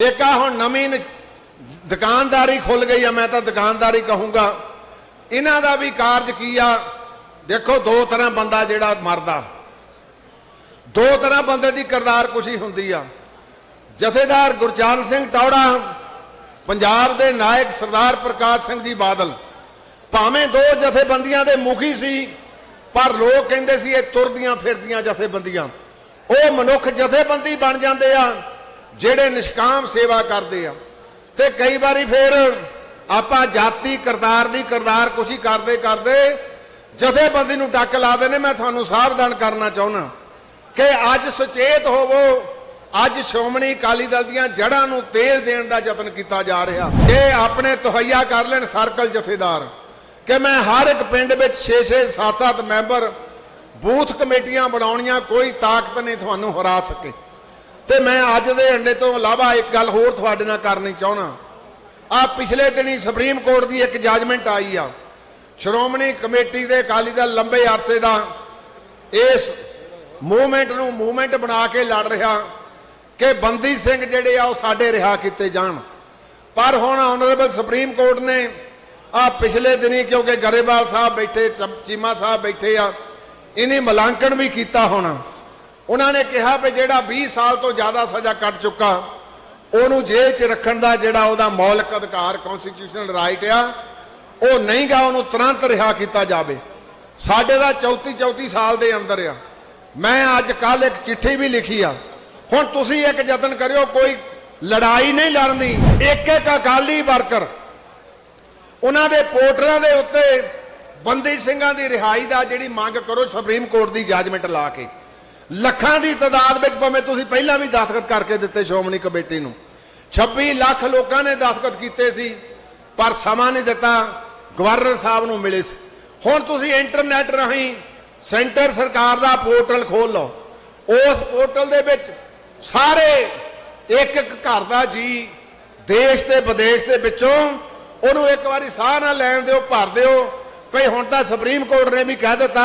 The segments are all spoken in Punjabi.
ਇੱਕ ਆ ਹੁਣ ਨਵੀਂ ਦੁਕਾਨਦਾਰੀ ਖੁੱਲ ਗਈ ਆ, ਮੈਂ ਤਾਂ ਦੁਕਾਨਦਾਰੀ ਕਹੂੰਗਾ। ਇਹਨਾਂ ਦਾ ਵੀ ਕਾਰਜ ਕੀ ਆ? ਦੇਖੋ, ਦੋ ਤਰ੍ਹਾਂ ਬੰਦਾ ਜਿਹੜਾ ਮਰਦਾ। ਦੋ ਤਰ੍ਹਾਂ ਬੰਦੇ ਦੀ ਕਿਰਦਾਰ ਕੁਸ਼ੀ ਹੁੰਦੀ ਆ। ਜਥੇਦਾਰ ਗੁਰਚਰਨ ਸਿੰਘ ਟੌੜਾ, ਪੰਜਾਬ ਦੇ ਨਾਇਕ ਸਰਦਾਰ ਪ੍ਰਕਾਸ਼ ਸਿੰਘ ਜੀ ਬਾਦਲ। ਭਾਵੇਂ ਦੋ ਜਥੇਬੰਦੀਆਂ ਦੇ ਮੁਖੀ ਸੀ, ਪਰ ਲੋਕ ਕਹਿੰਦੇ ਸੀ ਇਹ ਤੁਰਦੀਆਂ ਫਿਰਦੀਆਂ ਜਥੇਬੰਦੀਆਂ। ਉਹ ਮਨੁੱਖ ਜਥੇਬੰਦੀ ਬਣ ਜਾਂਦੇ ਆ। ਜਿਹੜੇ ਨਿਸ਼ਕਾਮ ਸੇਵਾ ਕਰਦੇ ਆ, ਤੇ ਕਈ ਵਾਰੀ ਫਿਰ ਆਪਾਂ ਜਾਤੀ ਕਰਤਾਰ ਦੀ ਕਰਤਾਰ ਕੁਸ਼ੀ ਕਰਦੇ ਕਰਦੇ ਜਥੇਬੰਦੀ ਨੂੰ ਟੱਕ ਲਾਦੇ ਨੇ, ਮੈਂ ਤੁਹਾਨੂੰ ਸਾਵਧਾਨ ਕਰਨਾ ਚਾਹੁੰਦਾ ਕਿ ਅੱਜ ਸੁਚੇਤ ਹੋਵੋ, ਅੱਜ ਸ਼੍ਰੋਮਣੀ ਅਕਾਲੀ ਦਲ ਦੀਆਂ ਜੜ੍ਹਾਂ ਨੂੰ ਤੇਲ ਦੇਣ ਦਾ ਯਤਨ ਕੀਤਾ ਜਾ ਰਿਹਾ। ਇਹ ਆਪਣੇ ਤਹਈਆ ਕਰ ਲੈਣ ਸਰਕਲ ਜਥੇਦਾਰ। ਕਿ ਮੈਂ ਹਰ ਇੱਕ ਪਿੰਡ ਵਿੱਚ 6-6 7-7 ਮੈਂਬਰ ਬੂਥ ਕਮੇਟੀਆਂ ਬਣਾਉਣੀਆਂ, ਕੋਈ ਤਾਕਤ ਨਹੀਂ ਤੁਹਾਨੂੰ ਹਰਾ ਸਕੇ। ਤੇ ਮੈਂ ਅੱਜ ਦੇ ਅੰਡੇ ਤੋਂ ਇਲਾਵਾ ਇੱਕ ਗੱਲ ਹੋਰ ਤੁਹਾਡੇ ਨਾਲ ਕਰਨੀ ਚਾਹੁੰਦਾ। ਆ ਪਿਛਲੇ ਦਿਨੀ ਸੁਪਰੀਮ ਕੋਰਟ ਦੀ ਇੱਕ ਜੱਜਮੈਂਟ ਆਈ ਆ। ਸ਼੍ਰੋਮਣੀ ਕਮੇਟੀ ਦੇ ਅਕਾਲੀ ਦਲ ਲੰਬੇ ਅਰਸੇ ਦਾ ਇਸ ਮੂਵਮੈਂਟ ਨੂੰ ਮੂਵਮੈਂਟ ਬਣਾ ਕੇ ਲੜ ਰਿਹਾ ਕਿ ਬੰਦੀ ਸਿੰਘ ਜਿਹੜੇ ਆ ਉਹ ਸਾਡੇ ਰਿਹਾ ਕੀਤੇ ਜਾਣ। ਪਰ ਹੁਣ ਆਨਰੇਬਲ ਸੁਪਰੀਮ ਕੋਰਟ ਨੇ ਆ ਪਿਛਲੇ ਦਿਨੀ ਕਿਉਂਕਿ ਗਰੇਵਾਲ ਸਾਹਿਬ ਬੈਠੇ, ਚਮ- ਚੀਮਾ ਸਾਹਿਬ ਬੈਠੇ ਆ ਇਹਨੇ ਮਲਾਂਕਣ ਵੀ ਕੀਤਾ ਹੋਣਾ। ਉਹਨਾਂ ਨੇ ਕਿਹਾ ਵੀ ਜਿਹੜਾ 20 ਸਾਲ ਤੋਂ ਜ਼ਿਆਦਾ ਸਜ਼ਾ ਕੱਟ ਚੁੱਕਾ, ਉਹਨੂੰ ਜੇਲ੍ਹ 'ਚ ਰੱਖਣ ਦਾ ਜਿਹੜਾ ਉਹਦਾ ਮੌਲਿਕ ਅਧਿਕਾਰ ਕਨਸਟੀਟਿਊਸ਼ਨਲ ਰਾਈਟ ਆ, ਉਹ ਨਹੀਂ ਗਾ, ਉਹਨੂੰ ਤੁਰੰਤ ਰਿਹਾ ਕੀਤਾ ਜਾਵੇ। ਸਾਡੇ ਦਾ 34 34 ਸਾਲ ਦੇ ਅੰਦਰ ਆ। ਮੈਂ ਅੱਜ ਕੱਲ ਇੱਕ ਚਿੱਠੀ ਵੀ ਲਿਖੀ ਆ। ਹੁਣ ਤੁਸੀਂ ਇੱਕ ਯਤਨ ਕਰਿਓ, ਕੋਈ ਲੜਾਈ ਨਹੀਂ ਲੜਨੀ, ਇੱਕ ਇੱਕ ਅਕਾਲੀ ਵਰਕਰ। ਉਹਨਾਂ ਦੇ ਪੋਰਟਲਾਂ ਦੇ ਉੱਤੇ ਬੰਦੀ ਸਿੰਘਾਂ ਦੀ ਰਿਹਾਈ ਦਾ ਜਿਹੜੀ ਮੰਗ ਕਰੋ, ਸੁਪਰੀਮ ਕੋਰਟ ਦੀ ਜੱਜਮੈਂਟ ਲਾ ਕੇ। ਲੱਖਾਂ ਦੀ ਤਾਦਾਦ ਵਿੱਚ ਭਾਵੇਂ ਤੁਸੀਂ ਪਹਿਲਾਂ ਵੀ ਦਸਤਖਤ ਕਰਕੇ ਦਿੱਤੇ ਸ਼੍ਰੋਮਣੀ ਕਮੇਟੀ ਨੂੰ। 26 ਲੱਖ ਲੋਕਾਂ ਨੇ ਦਸਤਖਤ ਕੀਤੇ ਸੀ, ਪਰ ਸਮਾਂ ਨਹੀਂ ਦਿੱਤਾ, ਗਵਰਨਰ ਸਾਹਿਬ ਨੂੰ ਮਿਲੇ ਸੀ। ਹੁਣ ਤੁਸੀਂ ਇੰਟਰਨੈਟ ਰਾਹੀਂ ਸੈਂਟਰ ਸਰਕਾਰ ਦਾ ਪੋਰਟਲ ਖੋਲ ਲਓ। ਉਸ ਪੋਰਟਲ ਦੇ ਵਿੱਚ ਸਾਰੇ ਇੱਕ ਇੱਕ ਘਰ ਦਾ ਜੀ ਦੇਸ਼ ਤੇ ਵਿਦੇਸ਼ ਦੇ ਵਿੱਚੋਂ ਉਹਨੂੰ ਇੱਕ ਵਾਰੀ ਸਾਹ ਨਾਲ ਲੈਣ ਦਿਓ, ਭਰ ਦਿਓ। ਭਈ ਹੁਣ ਤਾਂ ਸੁਪਰੀਮ ਕੋਰਟ ਨੇ ਵੀ ਕਹਿ ਦਿੱਤਾ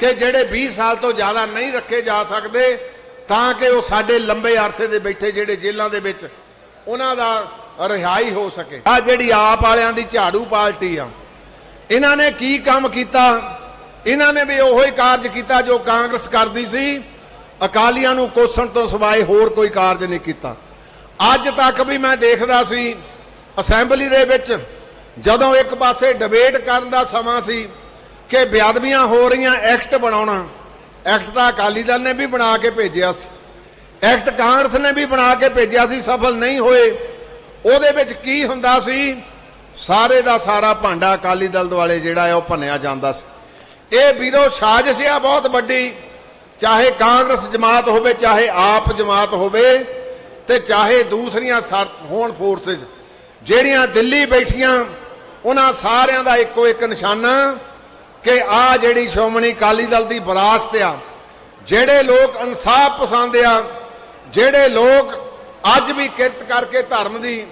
ਕਿ ਜਿਹੜੇ 20 ਸਾਲ ਤੋਂ ਜ਼ਿਆਦਾ ਨਹੀਂ ਰੱਖੇ ਜਾ ਸਕਦੇ, ਤਾਂ ਕਿ ਉਹ ਸਾਡੇ ਲੰਬੇ ਅਰਸੇ ਦੇ ਬੈਠੇ ਜਿਹੜੇ ਜੇਲ੍ਹਾਂ ਦੇ ਵਿੱਚ ਉਹਨਾਂ ਦਾ ਰਿਹਾਈ ਹੋ ਸਕੇ। ਆ ਜਿਹੜੀ ਆਪ ਵਾਲਿਆਂ ਦੀ ਝਾੜੂ ਪਾਰਟੀ ਆ, ਇਹਨਾਂ ਨੇ ਕੀ ਕੰਮ ਕੀਤਾ? ਇਹਨਾਂ ਨੇ ਵੀ ਉਹੋ ਹੀ ਕਾਰਜ ਕੀਤਾ ਜੋ ਕਾਂਗਰਸ ਕਰਦੀ ਸੀ। ਅਕਾਲੀਆਂ ਨੂੰ ਕੋਸਣ ਤੋਂ ਸਿਵਾਏ ਹੋਰ ਕੋਈ ਕਾਰਜ ਨਹੀਂ ਕੀਤਾ। ਅੱਜ ਤੱਕ ਵੀ ਮੈਂ ਦੇਖਦਾ ਸੀ, ਅਸੈਂਬਲੀ ਦੇ ਵਿੱਚ ਜਦੋਂ ਇੱਕ ਪਾਸੇ ਡਿਬੇਟ ਕਰਨ ਦਾ ਸਮਾਂ ਸੀ ਕਿ ਬੇਅਦਬੀਆਂ ਹੋ ਰਹੀਆਂ, ਐਕਟ ਬਣਾਉਣਾ। ਐਕਟ ਤਾਂ ਅਕਾਲੀ ਦਲ ਨੇ ਵੀ ਬਣਾ ਕੇ ਭੇਜਿਆ ਸੀ। ਐਕਟ ਕਾਂਗਰਸ ਨੇ ਵੀ ਬਣਾ ਕੇ ਭੇਜਿਆ ਸੀ, ਸਫਲ ਨਹੀਂ ਹੋਏ। ਉਹਦੇ ਵਿੱਚ ਕੀ ਹੁੰਦਾ ਸੀ, ਸਾਰੇ ਦਾ ਸਾਰਾ ਭਾਂਡਾ ਅਕਾਲੀ ਦਲ ਦੁਆਲੇ ਜਿਹੜਾ ਹੈ, ਉਹ ਭੰਨਿਆ ਜਾਂਦਾ ਸੀ। ਇਹ ਵੀਰੋ ਸਾਜ਼ਿਸ਼ ਆ ਬਹੁਤ ਵੱਡੀ। ਚਾਹੇ ਕਾਂਗਰਸ ਜਮਾਤ ਹੋਵੇ, ਚਾਹੇ ਆਪ ਜਮਾਤ ਹੋਵੇ, ਤੇ ਚਾਹੇ ਦੂਸਰੀਆਂ ਸਰ- ਹੋਣ ਫੋਰਸਸ ਜਿਹੜੀਆਂ ਦਿੱਲੀ ਬੈਠੀਆਂ, ਉਹਨਾਂ ਸਾਰਿਆਂ ਦਾ ਇੱਕੋ ਇੱਕ ਨਿਸ਼ਾਨਾ ਕਿ ਆ ਜਿਹੜੀ ਸ਼੍ਰੋਮਣੀ ਅਕਾਲੀ ਦਲ ਦੀ ਵਿਰਾਸਤ ਆ, ਜਿਹੜੇ ਲੋਕ ਇਨਸਾਫ ਪਸੰਦ ਆ, ਜਿਹੜੇ ਲੋਕ ਅੱਜ ਵੀ ਕਿਰਤ ਕਰਕੇ ਧਰਮ ਦੀ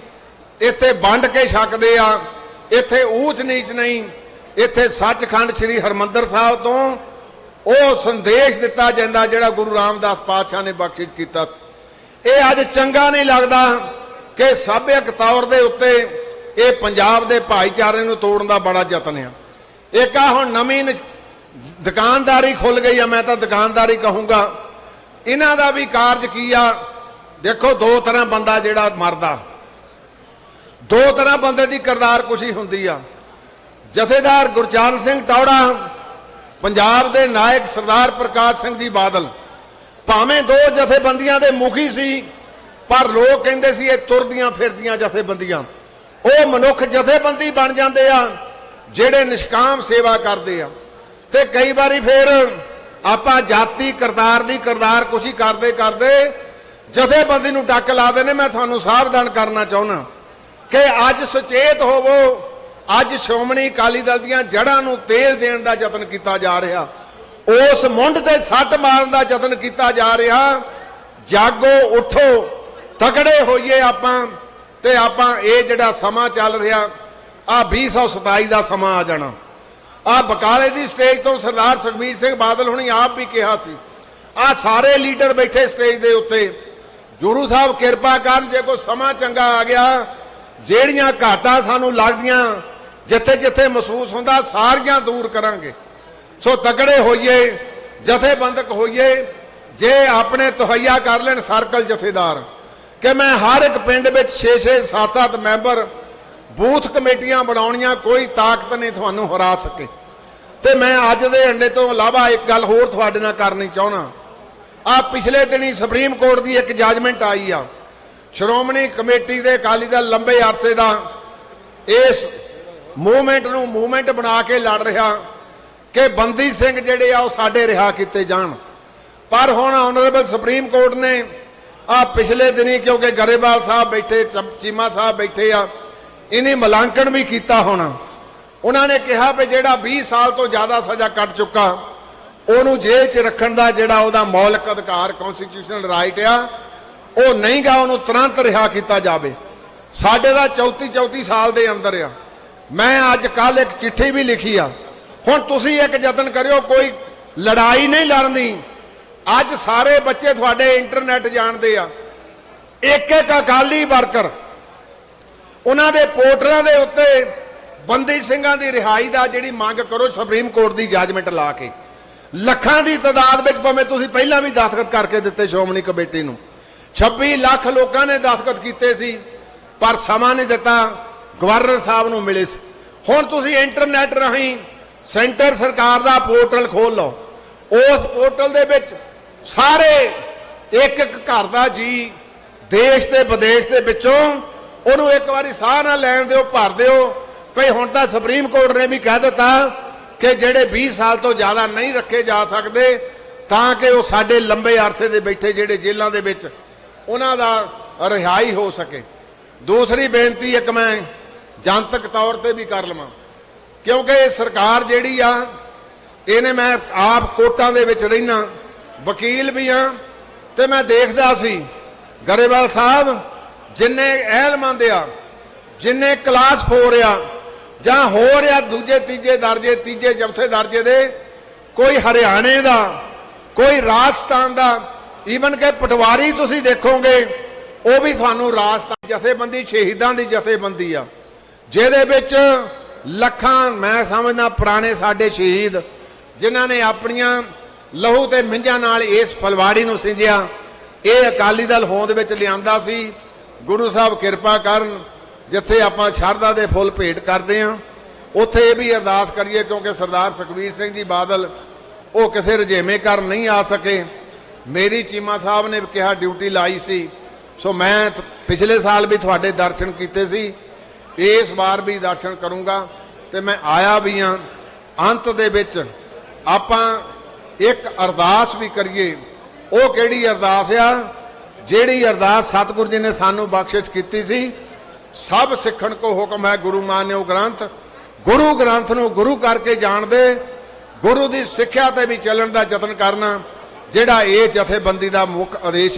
ਇੱਥੇ ਵੰਡ ਕੇ ਛਕਦੇ ਆ, ਇੱਥੇ ਊਚ ਨੀਚ ਨਹੀਂ, ਇੱਥੇ ਸੱਚਖੰਡ ਸ੍ਰੀ ਹਰਮੰਦਰ ਸਾਹਿਬ ਤੋਂ ਉਹ ਸੰਦੇਸ਼ ਦਿੱਤਾ ਜਾਂਦਾ ਜਿਹੜਾ ਗੁਰੂ ਰਾਮਦਾਸ ਪਾਤਸ਼ਾਹ ਨੇ ਬਖਸ਼ਿਸ਼ ਕੀਤਾ ਸੀ। ਇਹ ਅੱਜ ਚੰਗਾ ਨਹੀਂ ਲੱਗਦਾ ਕਿ ਸਭਿਅਕ ਤੌਰ ਦੇ ਉੱਤੇ ਇਹ ਪੰਜਾਬ ਦੇ ਭਾਈਚਾਰੇ ਨੂੰ ਤੋੜਨ ਦਾ ਬੜਾ ਯਤਨ ਆ। ਇੱਕ ਆ ਹੁਣ ਨਵੀਂ ਨ- ਦੁਕਾਨਦਾਰੀ ਖੁੱਲ ਗਈ ਆ, ਮੈਂ ਤਾਂ ਦੁਕਾਨਦਾਰੀ ਕਹੂੰਗਾ। ਇਹਨਾਂ ਦਾ ਵੀ ਕਾਰਜ ਕੀ ਆ? ਦੇਖੋ, ਦੋ ਤਰ੍ਹਾਂ ਬੰਦਾ ਜਿਹੜਾ ਮਰਦਾ। ਦੋ ਤਰ੍ਹਾਂ ਬੰਦੇ ਦੀ ਕਿਰਦਾਰ ਕੁਸ਼ੀ ਹੁੰਦੀ ਆ। ਜਥੇਦਾਰ ਗੁਰਚਾਨ ਸਿੰਘ ਟੌੜਾ, ਪੰਜਾਬ ਦੇ ਨਾਇਕ ਸਰਦਾਰ ਪ੍ਰਕਾਸ਼ ਸਿੰਘ ਜੀ ਬਾਦਲ। ਭਾਵੇਂ ਦੋ ਜਥੇਬੰਦੀਆਂ ਦੇ ਮੁਖੀ ਸੀ, ਪਰ ਲੋਕ ਕਹਿੰਦੇ ਸੀ ਇਹ ਤੁਰਦੀਆਂ ਫਿਰਦੀਆਂ ਜਥੇਬੰਦੀਆਂ। ਉਹ ਮਨੁੱਖ ਜਥੇਬੰਦੀ ਬਣ ਜਾਂਦੇ ਆ। ਜਿਹੜੇ ਨਿਸ਼ਕਾਮ ਸੇਵਾ ਕਰਦੇ ਆ। ਤੇ ਕਈ ਵਾਰੀ ਫਿਰ ਆਪਾਂ ਜਾਤੀ ਕਰਤਾਰ ਦੀ ਕਰਤਾਰ ਕੁਸ਼ੀ ਕਰਦੇ ਕਰਦੇ ਜਥੇਬੰਦੀ ਨੂੰ ਟੱਕ ਲਾਦੇ ਨੇ। ਮੈਂ ਤੁਹਾਨੂੰ ਸਾਵਧਾਨ ਕਰਨਾ ਚਾਹੁੰਦਾ ਕਿ ਅੱਜ ਸੁਚੇਤ ਹੋਵੋ। ਅੱਜ ਸ਼੍ਰੋਮਣੀ ਅਕਾਲੀ ਦਲ ਦੀਆਂ ਜੜ੍ਹਾਂ ਨੂੰ ਤੇਲ ਦੇਣ ਦਾ ਯਤਨ ਕੀਤਾ ਜਾ ਰਿਹਾ। ਉਸ ਮੁੰਡ ਤੇ ਸੱਟ ਮਾਰਨ ਦਾ ਯਤਨ ਕੀਤਾ ਜਾ ਰਿਹਾ। ਜਾਗੋ ਉਠੋ, ਤਕੜੇ ਹੋਈਏ ਆਪਾਂ ਤੇ ਆਪਾਂ ਇਹ ਜਿਹੜਾ ਸਮਾਂ ਚੱਲ ਰਿਹਾ ਆ 2027 ਦਾ ਸਮਾਂ ਆ ਜਾਣਾ। ਆ ਬਕਾਲੇ ਦੀ ਸਟੇਜ ਤੋਂ ਸਰਦਾਰ ਸੁਖਬੀਰ ਸਿੰਘ ਬਾਦਲ ਹੁਣੀ ਆਪ ਵੀ ਕਿਹਾ ਸੀ, ਆ ਸਾਰੇ ਲੀਡਰ ਬੈਠੇ ਸਟੇਜ ਦੇ ਉੱਤੇ। ਗੁਰੂ ਸਾਹਿਬ ਕਿਰਪਾ ਕਰਨ, ਜੇ ਕੋਈ ਸਮਾਂ ਚੰਗਾ ਆ ਗਿਆ, ਜਿਹੜੀਆਂ ਘਾਟਾਂ ਸਾਨੂੰ ਲੱਗਦੀਆਂ ਜਿੱਥੇ ਜਿੱਥੇ ਮਹਿਸੂਸ ਹੁੰਦਾ, ਸਾਰੀਆਂ ਦੂਰ ਕਰਾਂਗੇ। ਸੋ ਤਕੜੇ ਹੋਈਏ, ਜਥੇਬੰਦਕ ਹੋਈਏ, ਜੇ ਆਪਣੇ ਤਹਈਆ ਕਰ ਲੈਣ ਸਰਕਲ ਜਥੇਦਾਰ। ਕਿ ਮੈਂ ਹਰ ਇੱਕ ਪਿੰਡ ਵਿੱਚ 6-6 7-7 ਮੈਂਬਰ ਬੂਥ ਕਮੇਟੀਆਂ ਬਣਾਉਣੀਆਂ, ਕੋਈ ਤਾਕਤ ਨਹੀਂ ਤੁਹਾਨੂੰ ਹਰਾ ਸਕੇ। ਤੇ ਮੈਂ ਅੱਜ ਦੇ ਅੰਡੇ ਤੋਂ ਇਲਾਵਾ ਇੱਕ ਗੱਲ ਹੋਰ ਤੁਹਾਡੇ ਨਾਲ ਕਰਨੀ ਚਾਹੁੰਦਾ। ਆ ਪਿਛਲੇ ਦਿਨੀ ਸੁਪਰੀਮ ਕੋਰਟ ਦੀ ਇੱਕ ਜੱਜਮੈਂਟ ਆਈ ਆ। ਸ਼੍ਰੋਮਣੀ ਕਮੇਟੀ ਦੇ ਅਕਾਲੀ ਦਲ ਲੰਬੇ ਅਰਸੇ ਦਾ ਇਸ ਮੂਵਮੈਂਟ ਨੂੰ ਮੂਵਮੈਂਟ ਬਣਾ ਕੇ ਲੜ ਰਿਹਾ ਕਿ ਬੰਦੀ ਸਿੰਘ ਜਿਹੜੇ ਆ ਉਹ ਸਾਡੇ ਰਿਹਾ ਕੀਤੇ ਜਾਣ। ਪਰ ਹੁਣ ਆਨਰੇਬਲ ਸੁਪਰੀਮ ਕੋਰਟ ਨੇ ਆ ਪਿਛਲੇ ਦਿਨੀ ਕਿਉਂਕਿ ਗਰੇਵਾਲ ਸਾਹਿਬ ਬੈਠੇ ਚੀਮਾ ਸਾਹਿਬ ਬੈਠੇ ਆ ਇਹਨੇ ਮਲਾਂਕਣ ਵੀ ਕੀਤਾ ਹੋਣਾ। ਉਹਨਾਂ ਨੇ ਕਿਹਾ ਵੀ ਜਿਹੜਾ 20 ਸਾਲ ਤੋਂ ਜ਼ਿਆਦਾ ਸਜ਼ਾ ਕੱਟ ਚੁੱਕਾ, ਉਹਨੂੰ ਜੇਲ੍ਹ 'ਚ ਰੱਖਣ ਦਾ ਜਿਹੜਾ ਉਹਦਾ ਮੌਲਿਕ ਅਧਿਕਾਰ ਕਨਸਟੀਟਿਊਸ਼ਨਲ ਰਾਈਟ ਆ, ਉਹ ਨਹੀਂਗਾ ਉਹਨੂੰ ਤੁਰੰਤ ਰਿਹਾ ਕੀਤਾ ਜਾਵੇ। ਸਾਡੇ ਦਾ 34 34 ਸਾਲ ਦੇ ਅੰਦਰ ਆ। ਮੈਂ ਅੱਜ ਕੱਲ ਇੱਕ ਚਿੱਠੀ ਵੀ ਲਿਖੀ ਆ। ਹੁਣ ਤੁਸੀਂ ਇੱਕ ਯਤਨ ਕਰਿਓ, ਕੋਈ ਲੜਾਈ ਨਹੀਂ ਲੜਨੀ। ਅੱਜ ਸਾਰੇ ਬੱਚੇ ਤੁਹਾਡੇ ਇੰਟਰਨੈਟ ਜਾਣਦੇ ਆ। ਇੱਕ ਇੱਕ ਅਕਾਲੀ ਵਰਕਰ ਉਹਨਾਂ ਦੇ ਪੋਰਟਲਾਂ ਦੇ ਉੱਤੇ ਬੰਦੀ ਸਿੰਘਾਂ ਦੀ ਰਿਹਾਈ ਦਾ ਜਿਹੜੀ ਮੰਗ ਕਰੋ ਸੁਪਰੀਮ ਕੋਰਟ ਦੀ ਜੱਜਮੈਂਟ ਲਾ ਕੇ। ਲੱਖਾਂ ਦੀ ਤਾਦਾਦ ਵਿੱਚ ਭਾਵੇਂ ਤੁਸੀਂ ਪਹਿਲਾਂ ਵੀ ਦਸਤਖਤ ਕਰਕੇ ਦਿੱਤੇ ਸ਼੍ਰੋਮਣੀ ਕਮੇਟੀ ਨੂੰ। 26 ਲੱਖ ਲੋਕਾਂ ਨੇ ਦਸਤਖਤ ਕੀਤੇ ਸੀ, ਪਰ ਸਮਾਂ ਨਹੀਂ ਦਿੱਤਾ, ਗਵਰਨਰ ਸਾਹਿਬ ਨੂੰ ਮਿਲੇ ਸੀ। ਹੁਣ ਤੁਸੀਂ ਇੰਟਰਨੈਟ ਰਾਹੀਂ ਸੈਂਟਰ ਸਰਕਾਰ ਦਾ ਪੋਰਟਲ ਖੋਲ ਲਓ। ਉਸ ਪੋਰਟਲ ਦੇ ਵਿੱਚ ਸਾਰੇ ਇੱਕ ਇੱਕ ਘਰ ਦਾ ਜੀ, ਦੇਸ਼ ਤੇ ਵਿਦੇਸ਼ ਦੇ ਵਿੱਚੋਂ ਉਹਨੂੰ ਇੱਕ ਵਾਰੀ ਸਾਹ ਨਾਲ ਲੈਣ ਦਿਓ, ਭਰ ਦਿਓ। ਭਈ ਹੁਣ ਤਾਂ ਸੁਪਰੀਮ ਕੋਰਟ ਨੇ ਵੀ ਕਹਿ ਦਿੱਤਾ ਕਿ ਜਿਹੜੇ 20 ਸਾਲ ਤੋਂ ਜ਼ਿਆਦਾ ਨਹੀਂ ਰੱਖੇ ਜਾ ਸਕਦੇ, ਤਾਂ ਕਿ ਉਹ ਸਾਡੇ ਲੰਬੇ ਅਰਸੇ ਦੇ ਬੈਠੇ ਜਿਹੜੇ ਜੇਲ੍ਹਾਂ ਦੇ ਵਿੱਚ ਉਹਨਾਂ ਦਾ ਰਿਹਾਈ ਹੋ ਸਕੇ। ਦੂਸਰੀ ਬੇਨਤੀ ਇੱਕ ਮੈਂ ਜਨਤਕ ਤੌਰ ਤੇ ਵੀ ਕਰ ਲਵਾਂ, ਕਿਉਂਕਿ ਇਹ ਸਰਕਾਰ ਜਿਹੜੀ ਆ, ਇਹਨੇ ਮੈਂ ਆਪ ਕੋਰਟਾਂ ਦੇ ਵਿੱਚ ਰਹਿਣਾ ਵਕੀਲ ਵੀ ਆ, ਤੇ ਮੈਂ ਦੇਖਦਾ ਸੀ, ਗਰੇਵਾਲ ਸਾਹਿਬ ਜਿੰਨੇ ਅਹਿਲਮੰਦ ਆ, ਜਿੰਨੇ ਕਲਾਸ 4 ਆ, ਜਾਂ ਹੋਰ ਆ ਦੂਜੇ, ਤੀਜੇ ਦਰਜੇ, ਤੀਜੇ, ਚੌਥੇ ਦਰਜੇ ਦੇ, ਕੋਈ ਹਰਿਆਣੇ ਦਾ, ਕੋਈ ਰਾਜਸਥਾਨ ਦਾ ਈਵਨ ਕਿ ਪਟਵਾਰੀ ਤੁਸੀਂ ਦੇਖੋਗੇ, ਉਹ ਵੀ ਤੁਹਾਨੂੰ ਰਾਜਸਥਾਨ ਜਥੇਬੰਦੀ, ਸ਼ਹੀਦਾਂ ਦੀ ਜਥੇਬੰਦੀ ਆ। ਜਿਹਦੇ ਵਿੱਚ ਲੱਖਾਂ, ਮੈਂ ਸਮਝਦਾ ਪੁਰਾਣੇ ਸਾਡੇ ਸ਼ਹੀਦ, ਜਿਨ੍ਹਾਂ ਨੇ ਆਪਣੀਆਂ ਲਹੂ ਤੇ ਮਿੰਜਾਂ ਨਾਲ ਇਸ ਫਲਵਾੜੀ ਨੂੰ ਸਿੰਜਿਆ, ਇਹ ਅਕਾਲੀ ਦਲ ਹੋਂਦ ਵਿੱਚ ਲਿਆਂਦਾ ਸੀ। ਗੁਰੂ ਸਾਹਿਬ ਕਿਰਪਾ ਕਰਨ, ਜਿੱਥੇ ਆਪਾਂ ਸ਼ਰਧਾ ਦੇ ਫੁੱਲ ਭੇਟ ਕਰਦੇ ਹਾਂ, ਉੱਥੇ ਇਹ ਵੀ ਅਰਦਾਸ ਕਰੀਏ, ਕਿਉਂਕਿ ਸਰਦਾਰ ਸੁਖਬੀਰ ਸਿੰਘ ਜੀ ਬਾਦਲ, ਉਹ ਕਿਸੇ ਰਜੇਵੇਂ ਕਰ ਨਹੀਂ ਆ ਸਕੇ। ਮੇਰੀ ਚੀਮਾ ਸਾਹਿਬ ਨੇ ਕਿਹਾ, ਡਿਊਟੀ ਲਾਈ ਸੀ। ਸੋ ਮੈਂ ਪਿਛਲੇ ਸਾਲ ਵੀ ਤੁਹਾਡੇ ਦਰਸ਼ਨ ਕੀਤੇ ਸੀ। ਇਸ ਵਾਰ ਵੀ ਦਰਸ਼ਨ ਕਰੂੰਗਾ ਤੇ ਮੈਂ ਆਇਆ ਵੀ ਹਾਂ। ਅੰਤ ਦੇ ਵਿੱਚ ਆਪਾਂ ਇੱਕ ਅਰਦਾਸ ਵੀ ਕਰੀਏ। ਉਹ ਕਿਹੜੀ ਅਰਦਾਸ ਆ? ਜਿਹੜੀ ਅਰਦਾਸ ਸਤਿਗੁਰੂ ਜੀ ਨੇ ਸਾਨੂੰ ਬਖਸ਼ਿਸ਼ ਕੀਤੀ ਸੀ, ਸਭ ਸਿੱਖਣ ਕੋ ਹੁਕਮ ਹੈ ਗੁਰੂ ਮਾਨਿਓ ਗ੍ਰੰਥ। ਗੁਰੂ ਗ੍ਰੰਥ ਨੂੰ ਗੁਰੂ ਕਰਕੇ ਜਾਣਦੇ, ਗੁਰੂ ਦੀ ਸਿੱਖਿਆ ਤੇ ਵੀ ਚੱਲਣ ਦਾ ਯਤਨ ਕਰਨਾ, ਜਿਹੜਾ ਇਹ ਜਥੇਬੰਦੀ ਦਾ ਮੁੱਖ ਆਦੇਸ਼ ਹੈ।